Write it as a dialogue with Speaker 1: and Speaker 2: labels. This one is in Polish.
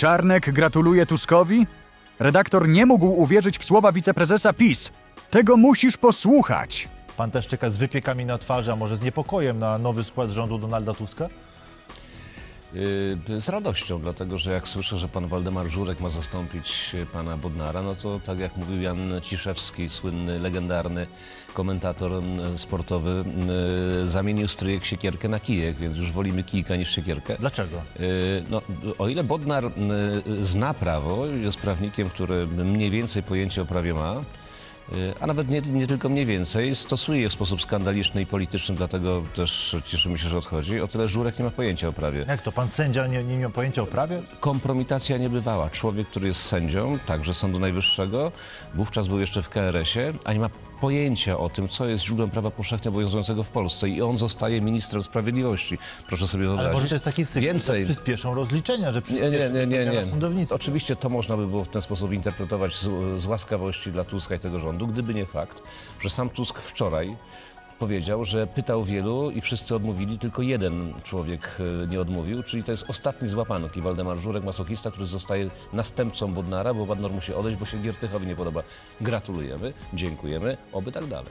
Speaker 1: Czarnek gratuluje Tuskowi? Redaktor nie mógł uwierzyć w słowa wiceprezesa PiS. Tego musisz posłuchać.
Speaker 2: Pan też czeka z wypiekami na twarzy, a może z niepokojem na nowy skład rządu Donalda Tuska?
Speaker 3: Yy, Z radością, dlatego że jak słyszę, że pan Waldemar Żurek ma zastąpić pana Bodnara, no to tak jak mówił Jan Ciszewski, słynny, legendarny komentator sportowy, m, zamienił stryjek siekierkę na kijek, więc już wolimy kijka niż siekierkę.
Speaker 2: Dlaczego?
Speaker 3: Yy, No, o ile Bodnar zna prawo, jest prawnikiem, który mniej więcej pojęcie o prawie ma, a nawet nie, nie tylko mniej więcej, stosuje je w sposób skandaliczny i polityczny, dlatego też cieszymy się, że odchodzi. O tyle Żurek nie ma pojęcia o prawie.
Speaker 2: Jak to, pan sędzia nie, nie miał pojęcia o prawie?
Speaker 3: Kompromitacja niebywała. Człowiek, który jest sędzią, także Sądu Najwyższego, wówczas był jeszcze w KRS-ie, a nie ma pojęcia o tym, co jest źródłem prawa powszechnie obowiązującego w Polsce i on zostaje ministrem sprawiedliwości. Proszę sobie
Speaker 2: Ale
Speaker 3: wyobrazić.
Speaker 2: może to jest taki sygnał,
Speaker 3: Więcej.
Speaker 2: że przyspieszą rozliczenia, że
Speaker 3: Nie,
Speaker 2: przyspieszą
Speaker 3: nie, nie, nie, nie.
Speaker 2: sądownictwo.
Speaker 3: Oczywiście to można by było w ten sposób interpretować z, z łaskawości dla Tuska i tego rządu, gdyby nie fakt, że sam Tusk wczoraj powiedział, że pytał wielu i wszyscy odmówili, tylko jeden człowiek e, nie odmówił, czyli to jest ostatni z łapanki, Waldemar Żurek, masochista, który zostaje następcą Bodnara, bo Bodnar musi odejść, bo się Giertychowi nie podoba. Gratulujemy, dziękujemy, oby tak dalej.